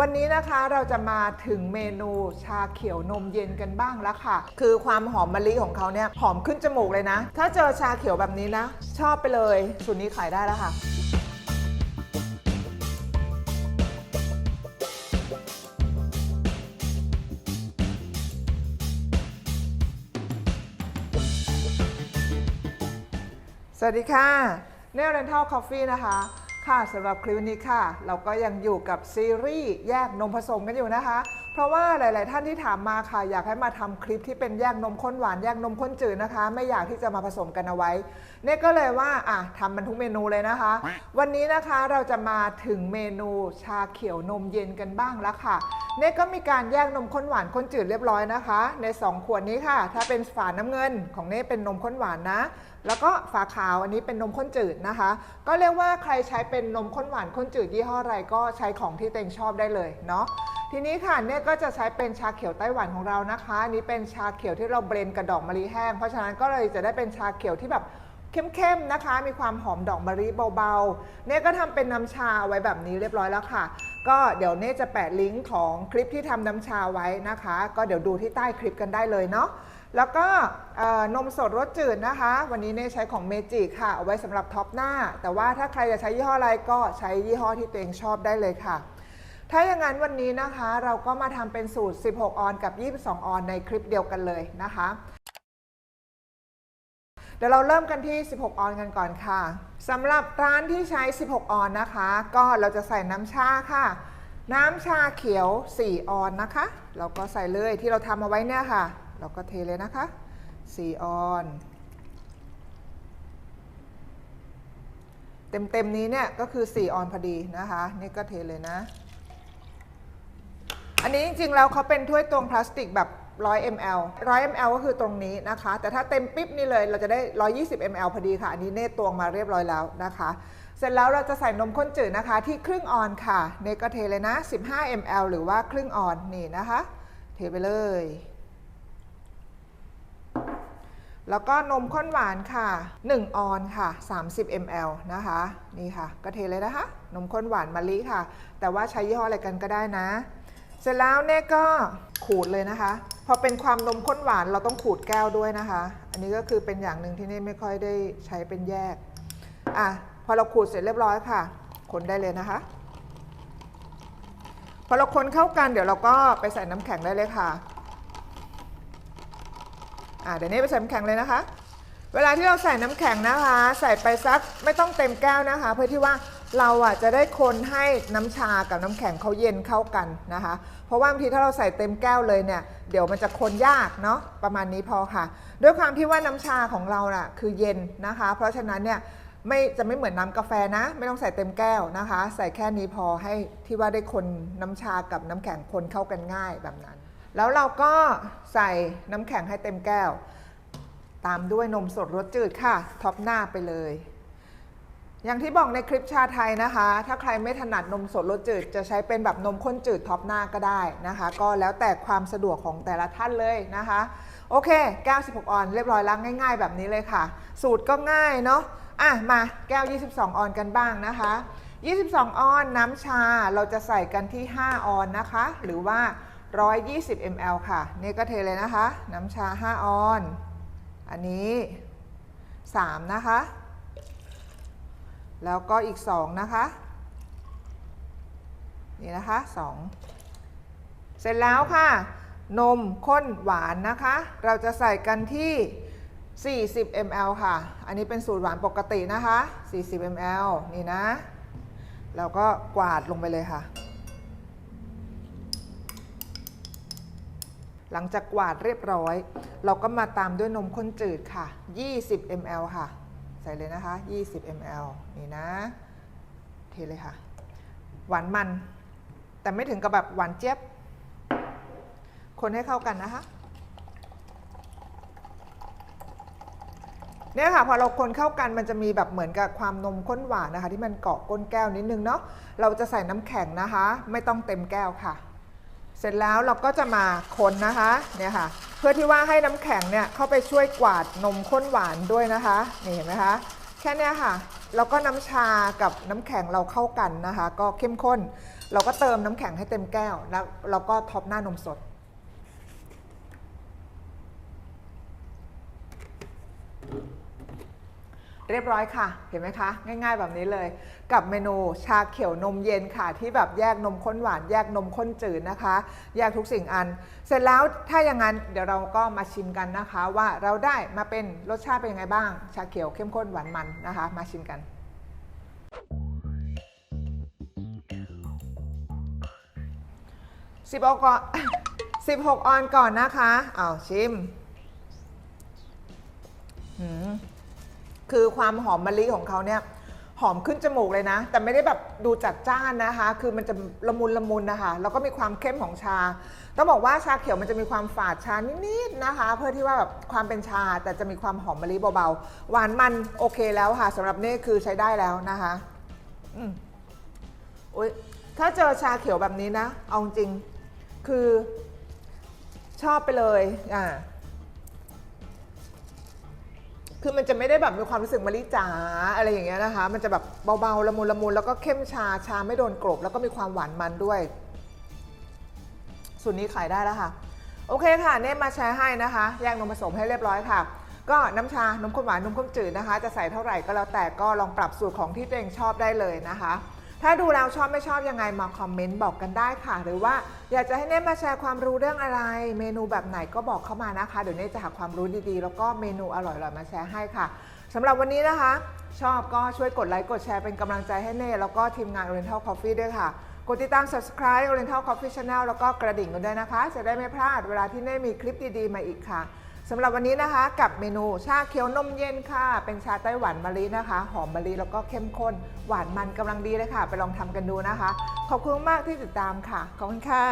วันนี้นะคะเราจะมาถึงเมนูชาเขียวนมเย็นกันบ้างแล้วค่ะ คือความหอมมะลิของเขาเนี่ยหอมขึ้นจมูกเลยนะ ถ้าเจอชาเขียวแบบนี้นะ ชอบไปเลยสูตรนี้ขายได้แล้วค่ะสวัสดีค่ะเน r เรนทัลคอฟฟี่นะคะ ค่ะสำหรับคลิปนี้ค่ะ เราก็ยังอยู่กับซีรีส์แยกนมผสมกันอยู่นะคะ เพราะว่าหลาย ๆ ท่านที่ถามมาค่ะ อยากให้มาทำคลิปที่เป็นแยกนมข้นหวานแยกนมข้นจืดนะคะ ไม่อยากที่จะมาผสมกันเอาไว้เน่ก็เลยว่าอะทำมันทุกเมนูเลยนะคะ วันนี้นะคะเราจะมาถึงเมนูชาเขียวนมเย็นกันบ้างแล้วค่ะเน่ก็มีการแยกนมข้นหวานข้นจืดเรียบร้อยนะคะ ใน 2 ขวดนี้ค่ะ ถ้าเป็นฝาน้ำเงินของเน่เป็นนมข้นหวานนะ แล้วก็ฝาขาวอันนี้เป็นนมข้นจืดนะคะ ก็เรียกว่าใครใช้เป็นนมข้นหวานข้นจืดยี่ห้ออะไรก็ใช้ของที่เต็งชอบได้เลยเนาะ ทีนี้ค่ะเนี่ยก็จะใช้เป็นชาเขียวไต้หวันของเรานะคะอันนี้เป็นชาเขียวที่เราเบรนกับดอกมะลิแห้ง เพราะฉะนั้นก็เลยจะได้เป็นชาเขียวที่แบบเข้มๆนะคะ มีความหอมดอกมะลิเบาๆ เนี่ยก็ทำเป็นน้ำชาไว้แบบนี้เรียบร้อยแล้วค่ะ ก็เดี๋ยวเน่จะแปะลิงก์ของคลิปที่ทำน้ำชาไว้นะคะ ก็เดี๋ยวดูที่ใต้คลิปกันได้เลยเนาะ แล้วก็นมสดรสจืดนะคะ วันนี้เน่ใช้ของเมจิค่ะ เอาไว้สำหรับท็อปหน้า แต่ว่าถ้าใครจะใช้ยี่ห้ออะไรก็ใช้ยี่ห้อที่ตัวเองชอบได้เลยค่ะ ถ้าอย่างนั้นวันนี้นะคะเราก็มาทำเป็นสูตร 16 ออนกับ 22 ออนในคลิปเดียวกันเลยนะคะ เดี๋ยวเราเริ่มกันที่ 16 ออนกันก่อนค่ะสำหรับร้านที่ใช้ 16 ออนนะคะ ก็เราจะใส่น้ำชาค่ะ น้ำชาเขียว 4 ออนนะคะ เราก็ใส่เลยที่เราทำเอาไว้เนี่ยค่ะ เราก็เทเลยนะคะ 4 ออนเต็มๆนี้เนี่ยก็คือ 4 ออนพอดีนะคะ นี่ก็เทเลยนะ อันนี้จริงๆแล้วเขาเป็นถ้วยตวงพลาสติกแบบ 100 ml 100 ml ก็คือตรงนี้นะคะ แต่ถ้าเต็มปิ๊บนี่เลยเราจะได้ 120 ml พอดีค่ะ อันนี้เนตตวงมาเรียบร้อยแล้วนะคะ เสร็จแล้วเราจะใส่นมข้นจืดนะคะ ที่ครึ่งออนค่ะเนก็เทเลยนะ 15 ml หรือว่าครึ่งออนนี่นะคะ เทไปเลย แล้วก็นมข้นหวานค่ะ 1 ออนค่ะ 30 ml นะคะ นี่ค่ะ ก็เทเลยนะคะ นมข้นหวานมะลิค่ะ แต่ว่าใช้ยี่ห้ออะไรกันก็ได้นะ เสร็จแล้วเนี่ยก็ขูดเลยนะคะ พอเป็นความนมข้นหวานเราต้องขูดแก้วด้วยนะคะ อันนี้ก็คือเป็นอย่างหนึ่งที่นี่ไม่ค่อยได้ใช้เป็นแยกอะพอเราขูดเสร็จเรียบร้อยค่ะ คนได้เลยนะคะ พอเราคนเข้ากันเดี๋ยวเราก็ไปใส่น้ำแข็งได้เลยค่ะอะเดี๋ยวนี้ไปใส่น้ำแข็งเลยนะคะ เวลาที่เราใส่น้ำแข็งนะคะ ใส่ไปสักไม่ต้องเต็มแก้วนะคะ เพื่อที่ว่าเราอะจะได้คนให้น้ำชากับน้ำแข็งเขาเย็นเข้ากันนะคะ เพราะว่าบางทีถ้าเราใส่เต็มแก้วเลยเนี่ยเดี๋ยวมันจะคนยากเนาะประมาณนี้พอค่ะ ด้วยความที่ว่าน้ำชาของเราน่ะคือเย็นนะคะ เพราะฉะนั้นเนี่ยไม่จะไม่เหมือนน้ำกาแฟนะ ไม่ต้องใส่เต็มแก้วนะคะ ใส่แค่นี้พอให้ที่ว่าได้คนน้ำชากับน้ำแข็งคนเข้ากันง่ายแบบนั้น แล้วเราก็ใส่น้ำแข็งให้เต็มแก้ว ตามด้วยนมสดรสจืดค่ะ ท็อปหน้าไปเลย อย่างที่บอกในคลิปชาไทยนะคะ ถ้าใครไม่ถนัดนมสดรสจืด จะใช้เป็นแบบนมข้นจืดท็อปหน้าก็ได้นะคะ ก็แล้วแต่ความสะดวกของแต่ละท่านเลยนะคะ โอเค 96 ออนเรียบร้อยแล้วง่าย ๆ แบบนี้เลยค่ะ สูตรก็ง่ายเนาะอะมาแก้ว 22 ออนกันบ้างนะคะ 22 ออนน้ำชาเราจะใส่กันที่ 5 ออนนะคะ หรือว่า 120 ml ค่ะ นี่ก็เทเลยนะคะ น้ำชา 5 ออน อันนี้ 3 นะคะ แล้วก็อีก 2 นะคะ นี่นะคะ 2 เสร็จแล้วค่ะ นมข้นหวานนะคะ เราจะใส่กันที่ 40 ml ค่ะ อันนี้เป็นสูตรหวานปกตินะคะ 40 ml นี่นะ เราก็กวาดลงไปเลยค่ะ หลังจากกวาดเรียบร้อย เราก็มาตามด้วยนมข้นจืดค่ะ 20 ml ค่ะ ใส่เลยนะคะ 20 ml นี่นะ เทเลยค่ะ หวานมัน แต่ไม่ถึงกับแบบหวานเจี๊ยบ คนให้เข้ากันนะคะเนี่ยค่ะพอเราคนเข้ากันมันจะมีแบบเหมือนกับความนมข้นหวานนะคะ ที่มันเกาะก้นแก้วนิดนึงเนาะเราจะใส่น้ำแข็งนะคะ ไม่ต้องเต็มแก้วค่ะ เสร็จแล้วเราก็จะมาคนนะคะเนี่ยค่ะ เพื่อที่ว่าให้น้ำแข็งเนี่ยเข้าไปช่วยกวาดนมข้นหวานด้วยนะคะนี่เห็นไหมคะแค่นี้ค่ะแล้วก็น้ำชากับน้ำแข็งเราเข้ากันนะคะ ก็เข้มข้น เราก็เติมน้ำแข็งให้เต็มแก้วแล้วเราก็ท็อปหน้านมสด เรียบร้อยค่ะ เห็นไหมคะ ง่าย ๆ แบบนี้เลย กับเมนูชาเขียวนมเย็นค่ะ ที่แบบแยกนมข้นหวาน แยกนมข้นจืดนะคะ แยกทุกสิ่งอัน เสร็จแล้วถ้าอย่างนั้นเดี๋ยวเราก็มาชิมกันนะคะ ว่าเราได้มาเป็นรสชาติเป็นยังไงบ้าง ชาเขียวเข้มข้นหวานมันนะคะ มาชิมกันสิบออกก่อนสิบหกออนก่อนนะคะ เอาชิมหืม คือความหอมมะลิของเขาเนี่ยหอมขึ้นจมูกเลยนะ แต่ไม่ได้แบบดูจัดจ้านนะคะ คือมันจะละมุนละมุนนะคะ แล้วก็มีความเข้มของชา ต้องบอกว่าชาเขียวมันจะมีความฝาดชานิดๆนะคะ เพื่อที่ว่าแบบความเป็นชาแต่จะมีความหอมมะลิเบาๆ หวานมันโอเคแล้วค่ะสำหรับนี่คือใช้ได้แล้วนะคะอืมอุ๊ยถ้าเจอชาเขียวแบบนี้นะ เอาจริง คือชอบไปเลย อ่า คือมันจะไม่ได้แบบมีความรู้สึกมะลิจ๋าอะไรอย่างเงี้ยนะคะ มันจะแบบเบาๆละมุนละมุนแล้วก็เข้มชาชาไม่โดนกรบแล้วก็มีความหวานมันด้วย สูตรนี้ขายได้แล้วค่ะ โอเคค่ะ เน่มาแชร์ให้นะคะแยกนมผสมให้เรียบร้อยค่ะ ก็น้ำชานมข้นหวานนมข้นจืดนะคะ จะใส่เท่าไหร่ก็แล้วแต่ก็ลองปรับสูตรของที่ตัวเองชอบได้เลยนะคะ ถ้าดูแล้วชอบไม่ชอบยังไงมาคอมเมนต์บอกกันได้ค่ะ หรือว่าอยากจะให้เน่มาแชร์ความรู้เรื่องอะไร เมนูแบบไหนก็บอกเข้ามานะคะ เดี๋ยวเน่จะหาความรู้ดีๆ แล้วก็เมนูอร่อยๆมาแชร์ให้ค่ะสำหรับวันนี้นะคะ ชอบก็ช่วยกดไลค์กดแชร์เป็นกำลังใจให้เน่แล้วก็ทีมงาน Oriental Coffee ด้วยค่ะกดติดตาม subscribe Oriental Coffee Channel แล้วก็กระดิ่งกันด้วยนะคะ จะได้ไม่พลาดเวลาที่เน่มีคลิปดีๆ มาอีกค่ะ สำหรับวันนี้นะคะกับเมนูชาเขียวนมเย็นค่ะ เป็นชาไต้หวันมะลินะคะ หอมมะลิแล้วก็เข้มข้น หวานมันกำลังดีเลยค่ะ ไปลองทำกันดูนะคะ ขอบคุณมากที่ติดตามค่ะ ขอบคุณค่ะ